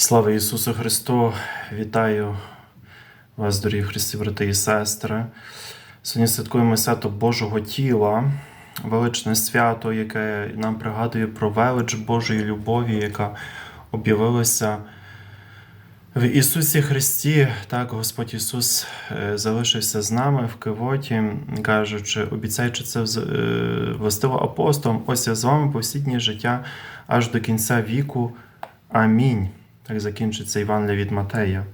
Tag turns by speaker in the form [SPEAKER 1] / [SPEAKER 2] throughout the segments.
[SPEAKER 1] Слава Ісусу Христу! Вітаю вас, дорогі Христі, брати і сестри. Сьогодні святкуємо свято Божого тіла, величне свято, яке нам пригадує про велич Божої любові, яка об'явилася в Ісусі Христі. Так, Господь Ісус е, залишився з нами в Кивоті, кажучи, обіцяючи це е, властиво апостолам, ось я з вами по всі життя аж до кінця віку. Амінь. Так закінчиться Івангелія від Матея.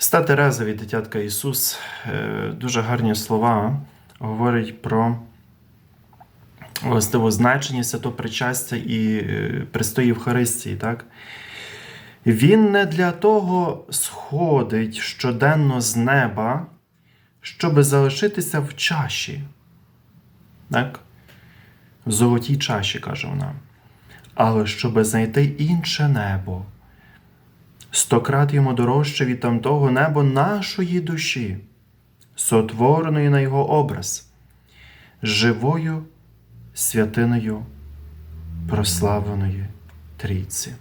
[SPEAKER 1] Ста Тереза від дитятка Ісус е, дуже гарні слова говорить про властиво значення святопричастя і е, престої Євхаристії. Так? Він не для того сходить щоденно з неба, щоби залишитися в чаші. Так? В золотій чаші, каже вона але щоби знайти інше небо. Стократ йому дорожче від тамтого небо нашої душі, сотвореної на його образ, живою святиною прославленої трійці.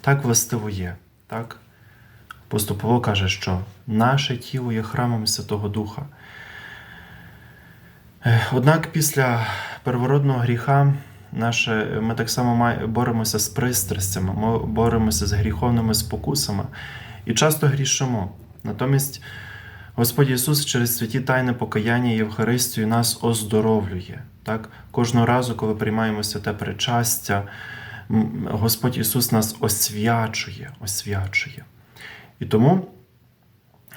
[SPEAKER 1] Так властиво. Так? Апостол Павло каже, що наше тіло є храмом Святого Духа. Е, Однак після первородного гріха наше, ми так само боремося з пристрастями, ми боремося з гріховними спокусами і часто грішимо. Натомість Господь Ісус через святі тайни покаяння Євхаристію нас оздоровлює. Так? Кожного разу, коли приймаємо святе причастя, Господь Ісус нас освячує, освячує. І тому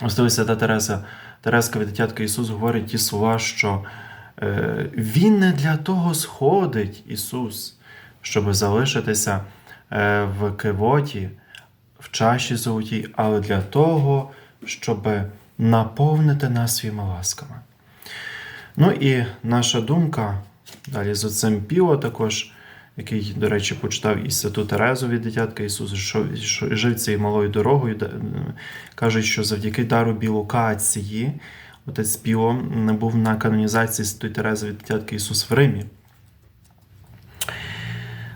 [SPEAKER 1] Особливо свята Тереза, Терезка від дитятка Ісус говорить ті слова, що Він не для того сходить, Ісус, щоб залишитися е, в кивоті, в чаші золотій, але для того, щоб наповнити нас своїми ласками. Ну і наша думка далі з отцем Піо також, який, до речі, почитав і святу Терезу від дитятка Ісуса, що, жив цією малою дорогою, е, кажуть, що завдяки дару білокації отець Піо був на канонізації Святої Терези від дитятка Ісус в Римі.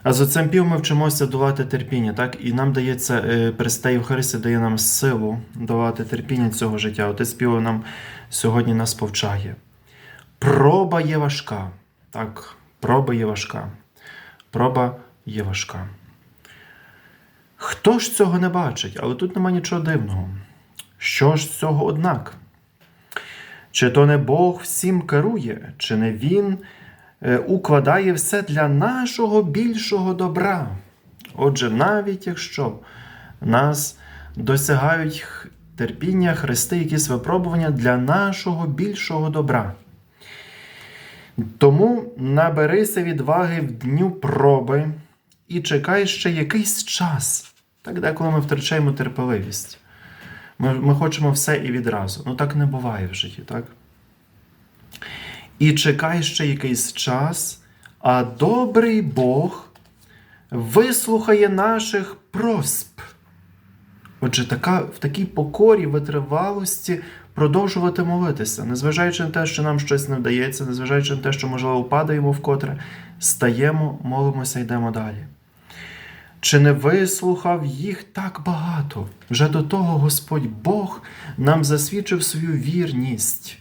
[SPEAKER 1] А з отцем Піо ми вчимося долати терпіння, так? І нам дається, е, Пресвята Євхаристія дає нам силу долати терпіння цього життя. Отець Піо нам сьогодні нас повчає. Проба є важка. Так, проба є важка. Проба є важка. Хто ж цього не бачить? Але тут нема нічого дивного. Що ж з цього однак? Чи то не Бог всім керує, чи не Він е, укладає все для нашого більшого добра? Отже, навіть якщо нас досягають терпіння, хрести, якісь випробування для нашого більшого добра. Тому наберися відваги в дню проби і чекай ще якийсь час. Так деколи ми втрачаємо терпеливість. Ми, ми хочемо все і відразу. Ну так не буває в житті, так? І чекай ще якийсь час, а добрий Бог вислухає наших просьб. Отже, така, в такій покорі, витривалості продовжувати молитися, незважаючи на те, що нам щось не вдається, незважаючи на те, що, можливо, падаємо вкотре, стаємо, молимося, йдемо далі. Чи не вислухав їх так багато? Вже до того Господь Бог нам засвідчив свою вірність,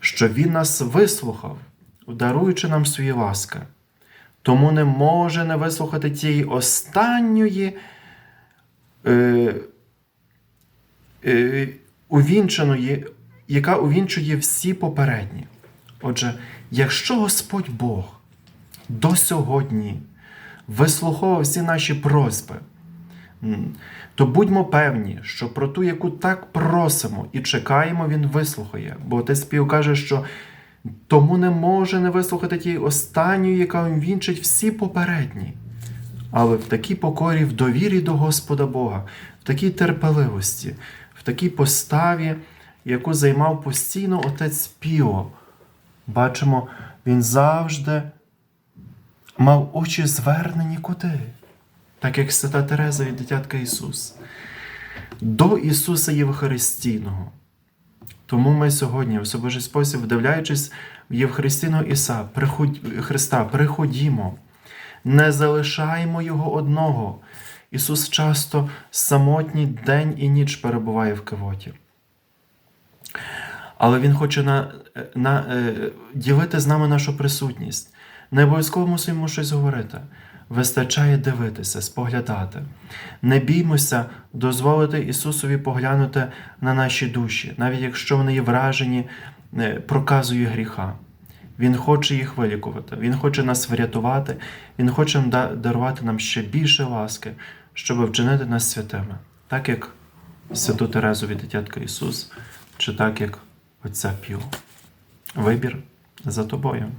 [SPEAKER 1] що Він нас вислухав, даруючи нам свої ласки. Тому не може не вислухати тієї останньої е, е, увінченої, яка увінчує всі попередні. Отже, якщо Господь Бог до сьогодні вислуховував всі наші просьби, то будьмо певні, що про ту, яку так просимо і чекаємо, Він вислухає. Бо отець Піо каже, що тому не може не вислухати тієї останньої, яка вінчить всі попередні. Але в такій покорі, в довірі до Господа Бога, в такій терпеливості, в такій поставі, яку займав постійно отець Піо, бачимо, він завжди мав очі звернені куди? Так як свята Тереза від дитятка Ісус, до Ісуса Євхаристійного. Тому ми сьогодні, в особливий спосіб, вдивляючись в Євхаристійного Іса, приходь, Христа, приходімо, Не залишаємо його одного. Ісус часто самотній день і ніч перебуває в кивоті. Але Він хоче на, на, е, ділити з нами нашу присутність. Не обов'язково мусимо щось говорити. Вистачає дивитися, споглядати. Не біймося дозволити Ісусові поглянути на наші душі, навіть якщо вони є вражені е, проказою гріха. Він хоче їх вилікувати, Він хоче нас врятувати, Він хоче дарувати нам ще більше ласки, щоб вчинити нас святими, так як святу Терезу від дитятка Ісус, чи так як Отця Піо. Вибір за тобою.